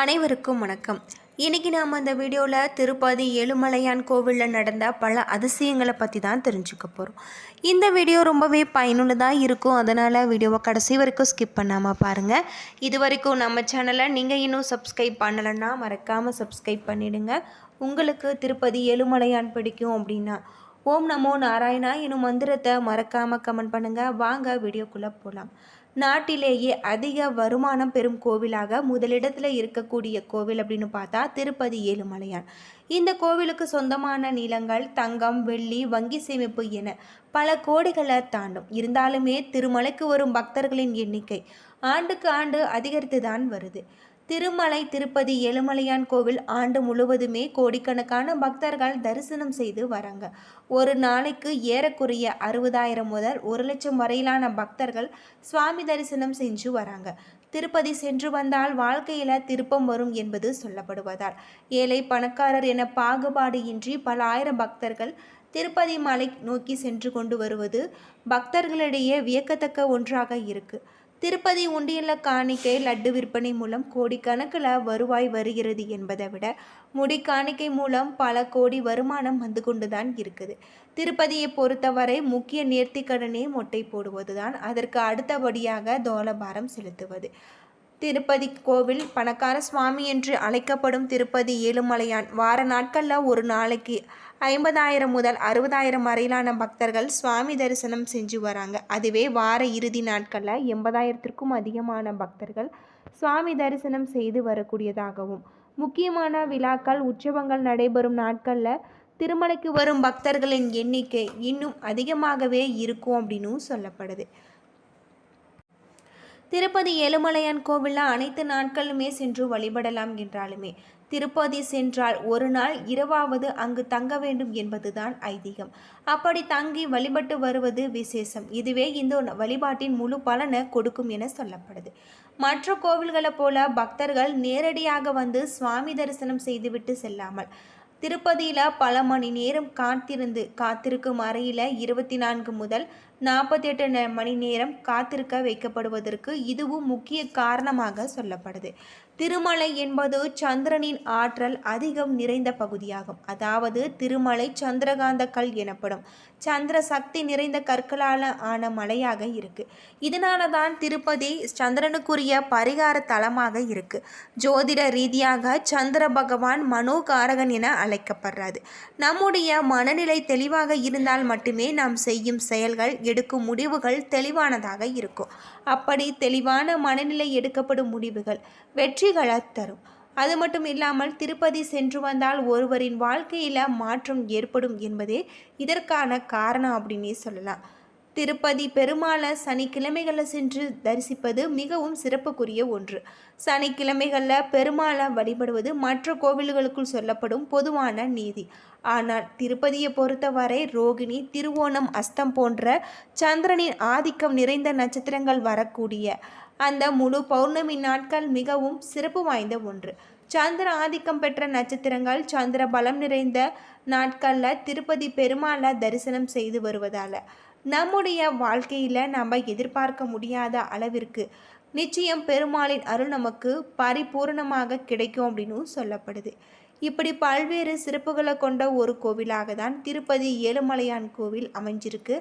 அனைவருக்கும் வணக்கம். இன்றைக்கி நாம் அந்த வீடியோவில் திருப்பதி ஏழுமலையான் கோவிலில் நடந்த பல அதிசயங்களை பற்றி தான் தெரிஞ்சுக்க போகிறோம் இந்த வீடியோ ரொம்பவே பயனுள்ளதாக இருக்கும். அதனால் வீடியோவை கடைசி வரைக்கும் ஸ்கிப் பண்ணாமல் பாருங்கள் இது வரைக்கும் நம்ம சேனலை நீங்கள் இன்னும் சப்ஸ்கிரைப் பண்ணலைன்னா மறக்காமல் சப்ஸ்கிரைப் பண்ணிடுங்க. உங்களுக்கு திருப்பதி ஏழுமலையான் பிடிக்கும் அப்படின்னா ஓம் நமோ நாராயணா எனும் மந்திரத்தை மறக்காமல் கமெண்ட் பண்ணுங்கள் வாங்க வீடியோக்குள்ளே போகலாம் நாட்டிலேயே அதிக வருமானம் பெறும் கோவிலாக முதலிடத்தில் இருக்கக்கூடிய கோவில் அப்படின்னு பார்த்தா திருப்பதி ஏழுமலையான். இந்த கோவிலுக்கு சொந்தமான நிலங்கள் தங்கம் வெள்ளி வங்கி சேமிப்பு என பல கோடிகளை தாண்டும். இருந்தாலுமே திருமலைக்கு வரும் பக்தர்களின் எண்ணிக்கை ஆண்டுக்கு ஆண்டு அதிகரித்து தான் வருது. திருமலை திருப்பதி ஏழுமலையான் கோவில் ஆண்டு முழுவதுமே கோடிக்கணக்கான பக்தர்கள் தரிசனம் செய்து வராங்க. ஒரு நாளைக்கு ஏறக்குறைய அறுபதாயிரம் முதல் ஒரு லட்சம் வரையிலான பக்தர்கள் சுவாமி தரிசனம் செஞ்சு வராங்க. திருப்பதி சென்று வந்தால் வாழ்க்கையில திருப்பம் வரும் என்பது சொல்லப்படுவதால் ஏழை பணக்காரர் என பாகுபாடு இன்றி பல ஆயிரம் பக்தர்கள் திருப்பதி மலை நோக்கி சென்று கொண்டு வருவது பக்தர்களிடையே வியக்கத்தக்க ஒன்றாக இருக்கு. திருப்பதி உண்டியல காணிக்கை லட்டு விற்பனை மூலம் கோடிக்கணக்கில் வருவாய் வருகிறது என்பதை விட முடி காணிக்கை மூலம் பல கோடி வருமானம் வந்து கொண்டுதான் இருக்குது. திருப்பதியை பொறுத்தவரை முக்கிய நேர்த்திக்கடனே மொட்டை போடுவதுதான். அதற்கு அடுத்தபடியாக தோலபாரம் செலுத்துவது. திருப்பதி கோவில் பணக்கார சுவாமி என்று அழைக்கப்படும் திருப்பதி ஏழுமலையான் வார நாட்களில் ஒரு நாளைக்கு ஐம்பதாயிரம் முதல் அறுபதாயிரம் வரையிலான பக்தர்கள் சுவாமி தரிசனம் செஞ்சு வராங்க. அதுவே வார இறுதி நாட்களில் எண்பதாயிரத்திற்கும் அதிகமான பக்தர்கள் சுவாமி தரிசனம் செய்து வரக்கூடியதாகவும். முக்கியமான விழாக்கள் உற்சவங்கள் நடைபெறும் நாட்களில் திருமலைக்கு வரும் பக்தர்களின் எண்ணிக்கை இன்னும் அதிகமாகவே இருக்கும் அப்படின்னும் சொல்லப்படுது. திருப்பதி ஏழுமலையான் கோவிலில் அனைத்து நாட்களுமே சென்று வழிபடலாம் என்றாலுமே திருப்பதி சென்றால் ஒரு நாள் இரவாவது அங்கு தங்க வேண்டும் என்பதுதான் ஐதீகம். அப்படி தங்கி வழிபட்டு வருவது விசேஷம். இதுவே இந்த வழிபாட்டின் முழு பலனை கொடுக்கும் என சொல்லப்படுது. மற்ற கோவில்களைப் போல பக்தர்கள் நேரடியாக வந்து சுவாமி தரிசனம் செய்துவிட்டு செல்லாமல் திருப்பதியில் பல மணி நேரம் காத்திருந்து காத்திருக்கும் அறையில் இருபத்தி நான்கு முதல் நாற்பத்தி எட்டு மணி நேரம் காத்திருக்க வைக்கப்படுவதற்கு இதுவும் முக்கிய காரணமாக சொல்லப்படுது. திருமலை என்பது சந்திரனின் ஆற்றல் அதிகம் நிறைந்த பகுதியாகும். அதாவது திருமலை சந்திரகாந்த கல் எனப்படும். சந்திர சக்தி நிறைந்த கற்களால் ஆன மலையாக இருக்கு. இதனால தான் திருப்பதி சந்திரனுக்குரிய பரிகார தலமாக இருக்கு. ஜோதிட ரீதியாக சந்திர பகவான் மனோகாரகன் என அழைக்கப்படுறாது நம்முடைய மனநிலை தெளிவாக இருந்தால் மட்டுமே நாம் செய்யும் செயல்கள் எடுக்கும் முடிவுகள் தெளிவானதாக இருக்கும். அப்படி தெளிவான மனநிலை எடுக்கப்படும் முடிவுகள் வெற்றிகளை தரும். அது மட்டும் இல்லாமல் திருப்பதி சென்று வந்தால் ஒருவரின் வாழ்க்கையில் மாற்றம் ஏற்படும் என்பதே இதற்கான காரணம் அப்படின்னே சொல்லலாம். திருப்பதி பெருமாளை சனிக்கிழமைகளில் சென்று தரிசிப்பது மிகவும் சிறப்புக்குரிய ஒன்று. சனிக்கிழமைகளில் பெருமாளை வழிபடுவது மற்ற கோவில்களுக்குள் சொல்லப்படும் பொதுவான நீதி. ஆனால் திருப்பதியை பொறுத்தவரை ரோகிணி திருவோணம் அஸ்தம் போன்ற சந்திரனின் ஆதிக்கம் நிறைந்த நட்சத்திரங்கள் வரக்கூடிய அந்த முழு பௌர்ணமி நாட்கள் மிகவும் சிறப்பு வாய்ந்த ஒன்று. சந்திர ஆதிக்கம் பெற்ற நட்சத்திரங்கள் சந்திர பலம் நிறைந்த நாட்களில் திருப்பதி பெருமாளை தரிசனம் செய்து வருவதால். நம்முடைய வாழ்க்கையில் நம்ம எதிர்பார்க்க முடியாத அளவிற்கு நிச்சயம் பெருமாளின் அருள் நமக்கு பரிபூர்ணமாக கிடைக்கும் அப்படின்னு சொல்லப்படுது. இப்படி பல்வேறு சிறப்புகளை கொண்ட ஒரு கோவிலாக தான் திருப்பதி ஏழுமலையான் கோவில் அமைஞ்சிருக்கு.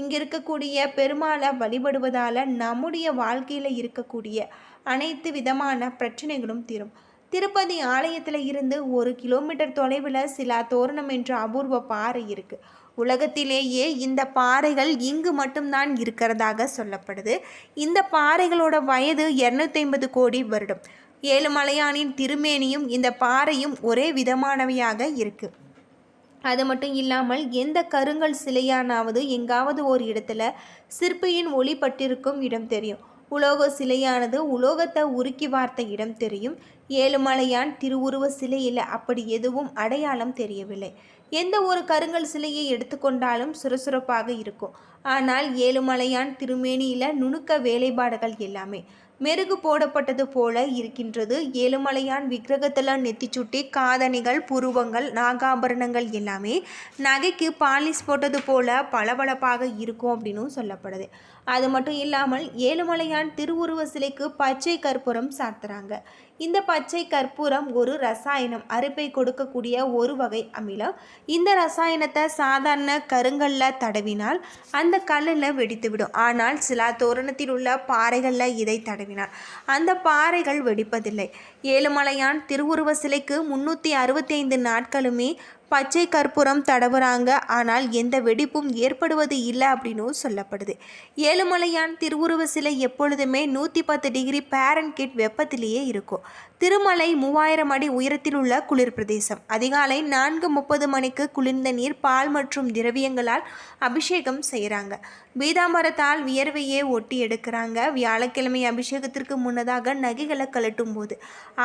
இங்கே இருக்கக்கூடிய பெருமாளை வழிபடுவதால் நம்முடைய வாழ்க்கையில் இருக்கக்கூடிய அனைத்து விதமான பிரச்சனைகளும் தீரும். திருப்பதி ஆலயத்தில் இருந்து ஒரு கிலோமீட்டர் தொலைவில் சிலா தோரணம் என்ற அபூர்வ பாறை இருக்குது உலகத்திலேயே இந்த பாறைகள் இங்கு மட்டும்தான் இருக்கிறதாக சொல்லப்படுது. இந்த பாறைகளோட வயது இரநூத்தி ஐம்பது கோடி வருடம். ஏழுமலையானின் திருமேனியும் இந்த பாறையும் ஒரே விதமானவையாக இருக்கு. அது மட்டும் இல்லாமல் எந்த கருங்கல் சிலையானாவது எங்காவது ஒரு இடத்துல சிற்பியின் ஒளி பட்டிருக்கும் இடம் தெரியும். உலோக சிலையானது உலோகத்தை உருக்கி வார்த்த இடம் தெரியும். ஏழுமலையான் திருவுருவ சிலையில் அப்படி எதுவும் அடையாளம் தெரியவில்லை. எந்த ஒரு கருங்கல் சிலையை எடுத்துக்கொண்டாலும் சுறுசுறுப்பாக இருக்கும். ஆனால் ஏழுமலையான் திருமேனியில் நுணுக்க வேலைப்பாடுகள் எல்லாமே. மெருகு போடப்பட்டது போல இருக்கின்றது. ஏழுமலையான் விக்கிரகத்தில் நெத்திச்சுட்டி காதணிகள் புருவங்கள் நாகாபரணங்கள் எல்லாமே நகைக்கு பாலிஷ் போட்டது போல பளபளப்பாக இருக்கும் அப்படின்னும் சொல்லப்படுது. அது மட்டும் இல்லாமல் ஏழுமலையான் திருவுருவ சிலைக்கு பச்சை கற்பூரம் சாத்துறாங்க. இந்த பச்சை கற்பூரம் ஒரு ரசாயனம். அரிப்பை கொடுக்கக்கூடிய ஒரு வகை அமிலம். இந்த ரசாயனத்தை சாதாரண கருங்கல்ல தடவினால் அந்த கல்லில் வெடித்துவிடும். ஆனால் சில தோரணத்தில் உள்ள பாறைகளில் இதை தடவினால். அந்த பாறைகள் வெடிப்பதில்லை. ஏழுமலையான் திருவுருவ சிலைக்கு முன்னூற்றி அறுபத்தைந்து நாட்களுமே பச்சை கற்பூரம் தடவுறாங்க. ஆனால் எந்த வெடிப்பும் ஏற்படுவது இல்லை அப்படின்னும் சொல்லப்படுது. ஏழுமலையான் திருவுருவ சிலை எப்பொழுதுமே நூற்றி பத்து டிகிரி கிட் வெப்பத்திலேயே இருக்கும். திருமலை மூவாயிரம் அடி உயரத்தில் உள்ள குளிர் பிரதேசம் அதிகாலை நான்கு முப்பது மணிக்கு குளிர்ந்த நீர் பால் மற்றும் திரவியங்களால் அபிஷேகம் செய்கிறாங்க பீதாம்பரத்தால் வியர்வையே ஒட்டி எடுக்கிறாங்க. வியாழக்கிழமை அபிஷேகத்திற்கு முன்னதாக நகைகளை கழட்டும் போது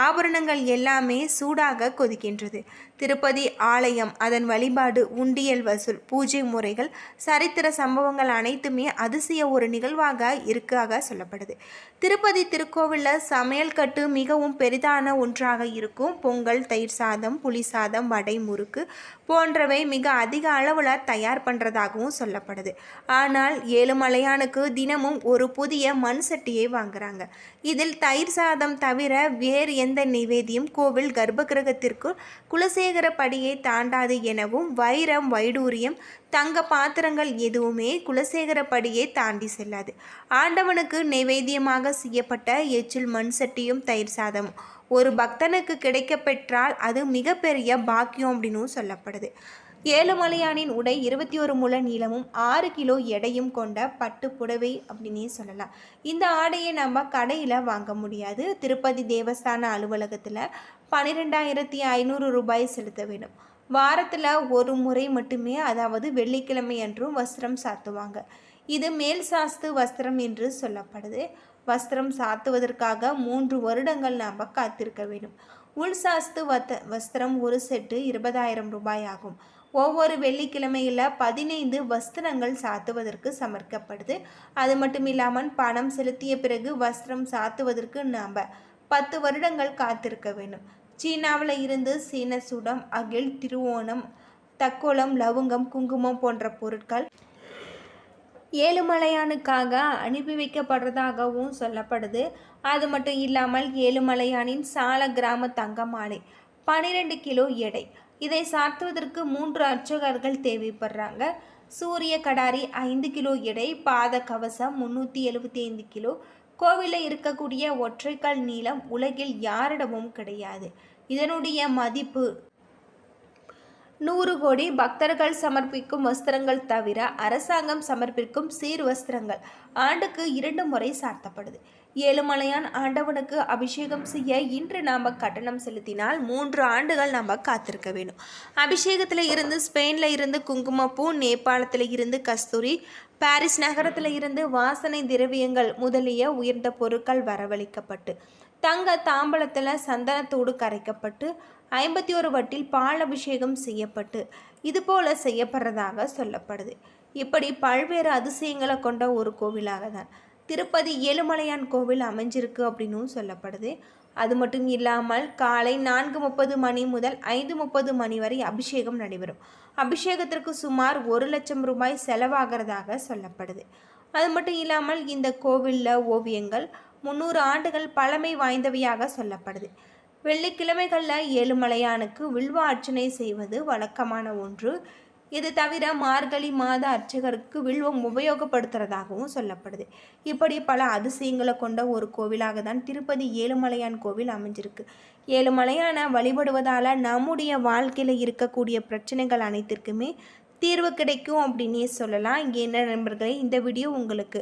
ஆபரணங்கள் எல்லாமே சூடாக கொதிக்கின்றது. திருப்பதி ஆலயம் அதன் வழிபாடு உண்டியல் வசூல் பூஜை முறைகள் சரித்திர சம்பவங்கள் அனைத்துமே அதிசய ஒரு நிகழ்வாக இருக்காக சொல்லப்படுது. திருப்பதி திருக்கோவிலில் சமையல் கட்டு மிகவும் பெரிதான ஒன்றாக இருக்கும். பொங்கல் தயிர் சாதம் புளி சாதம் வடை முறுக்கு போன்றவை மிக அதிக அளவில் தயார் பண்ணுறதாகவும் சொல்லப்படுது. ஆனால் ஏழுமலையானுக்கு தினமும் ஒரு புதிய மண் சட்டியை வாங்குறாங்க. இதில் தயிர் சாதம் தவிர வேறு எந்த நிவேதியும் கோவில் கர்ப்பகிரகத்திற்கு குலசேகர படியை தாண்டாது எனவும் வைரம் வைடூரியம் தங்க பாத்திரங்கள் எதுவுமே குலசேகர படியை தாண்டி செல்லாது. ஆண்டவனுக்கு நைவேத்தியமாக செய்யப்பட்ட எச்சில் மண் சட்டியும் தயிர் சாதமும். ஒரு பக்தனுக்கு கிடைக்க பெற்றால் அது மிகப்பெரிய பாக்கியம் அப்படின்னும் சொல்லப்படுது. ஏழுமலையானின் உடை இருபத்தி ஒரு முழ நீளமும் ஆறு கிலோ எடையும் கொண்ட பட்டு புடவை அப்படின்னே சொல்லலாம். இந்த ஆடையை நம்ம கடையில் வாங்க முடியாது. திருப்பதி தேவஸ்தான அலுவலகத்தில் பன்னிரெண்டாயிரத்தி ஐநூறு ரூபாய் செலுத்த வேண்டும். வாரத்தில் ஒரு முறை மட்டுமே அதாவது வெள்ளிக்கிழமை என்றும் வஸ்திரம் சாத்துவாங்க. இது மேல் சாஸ்து வஸ்திரம் என்று சொல்லப்படுது. வஸ்திரம் சாத்துவதற்காக மூன்று வருடங்கள் நாம் காத்திருக்க வேண்டும். உள் சாஸ்து வத்த வஸ்திரம் ஒரு செட்டு இருபதாயிரம் ரூபாய் ஆகும் ஒவ்வொரு வெள்ளிக்கிழமையில் பதினைந்து வஸ்திரங்கள் சாத்துவதற்கு சமர்க்கப்படுது. அது மட்டும் இல்லாமல் பணம் செலுத்திய பிறகு வஸ்திரம் சாத்துவதற்கு நாம் பத்து வருடங்கள் காத்திருக்க வேண்டும். சீனாவில் இருந்து சீன சுடம் அகில் திருவோணம் தக்கோலம் லவங்கம் குங்குமம் போன்ற பொருட்கள் ஏழுமலையானுக்காக அனுப்பி வைக்கப்படுறதாகவும் சொல்லப்படுது. அது மட்டும் இல்லாமல் ஏழுமலையானின் சால கிராம தங்க மாலை பன்னிரெண்டு கிலோ எடை. இதை சாத்துவதற்கு மூன்று அர்ச்சகர்கள் தேவைப்படுறாங்க. சூரிய கடாரி ஐந்து கிலோ எடை பாத கவசம் முந்நூற்றி எழுபத்தி ஐந்து கிலோ. கோவிலில் இருக்கக்கூடிய ஒற்றைக்கால் நீளம் உலகில் யாரிடமும் கிடையாது. இதனுடைய மதிப்பு நூறு கோடி பக்தர்கள் சமர்ப்பிக்கும் வஸ்திரங்கள் தவிர அரசாங்கம் சமர்ப்பிக்கும் சீர் வஸ்திரங்கள் ஆண்டுக்கு இரண்டு முறை சார்த்தப்படுது. ஏழுமலையான் ஆண்டவனுக்கு அபிஷேகம் செய்ய இன்று நாம் கட்டணம் செலுத்தினால் மூன்று ஆண்டுகள் நாம் காத்திருக்க வேண்டும் அபிஷேகத்தில் இருந்து ஸ்பெயினில் இருந்து குங்குமப்பூ நேபாளத்தில் இருந்து கஸ்தூரி பாரிஸ் நகரத்தில் இருந்து வாசனை திரவியங்கள் முதலிய உயர்ந்த பொருட்கள் வரவழைக்கப்பட்டு தங்க தாம்பலத்தில் சந்தனத்தோடு கரைக்கப்பட்டு ஐம்பத்தி ஒரு வட்டில் பால் அபிஷேகம் செய்யப்பட்டு இதுபோல செய்யப்படுறதாக சொல்லப்படுது. இப்படி பல்வேறு அதிசயங்களை கொண்ட ஒரு கோவிலாக தான் திருப்பதி ஏழுமலையான் கோவில் அமைஞ்சிருக்கு அப்படின்னும் சொல்லப்படுது. அது மட்டும் இல்லாமல் காலை நான்கு முப்பது மணி முதல் ஐந்து முப்பது மணி வரை அபிஷேகம் நடைபெறும். அபிஷேகத்திற்கு சுமார் ஒரு லட்சம் ரூபாய் செலவாகிறதாக சொல்லப்படுது. அது மட்டும் இல்லாமல் இந்த கோவிலில் ஓவியங்கள் முந்நூறு ஆண்டுகள் பழமை வாய்ந்தவையாக சொல்லப்படுது. வெள்ளிக்கிழமைகளில் ஏழுமலையானுக்கு வில்வ அர்ச்சனை செய்வது வழக்கமான ஒன்று. இது தவிர மார்கழி மாத அர்ச்சகருக்கு வில்வம் உபயோகப்படுத்துறதாகவும் சொல்லப்படுது. இப்படி பல அதிசயங்களை கொண்ட ஒரு கோவிலாக தான் திருப்பதி ஏழுமலையான் கோவில் அமைஞ்சிருக்கு. ஏழுமலையான வழிபடுவதால் நம்முடைய வாழ்க்கையில் இருக்கக்கூடிய பிரச்சனைகள் அனைத்திற்குமே தீர்வு கிடைக்கும் அப்படின்னே சொல்லலாம். இங்கே என்ன நண்பர்களே இந்த வீடியோ உங்களுக்கு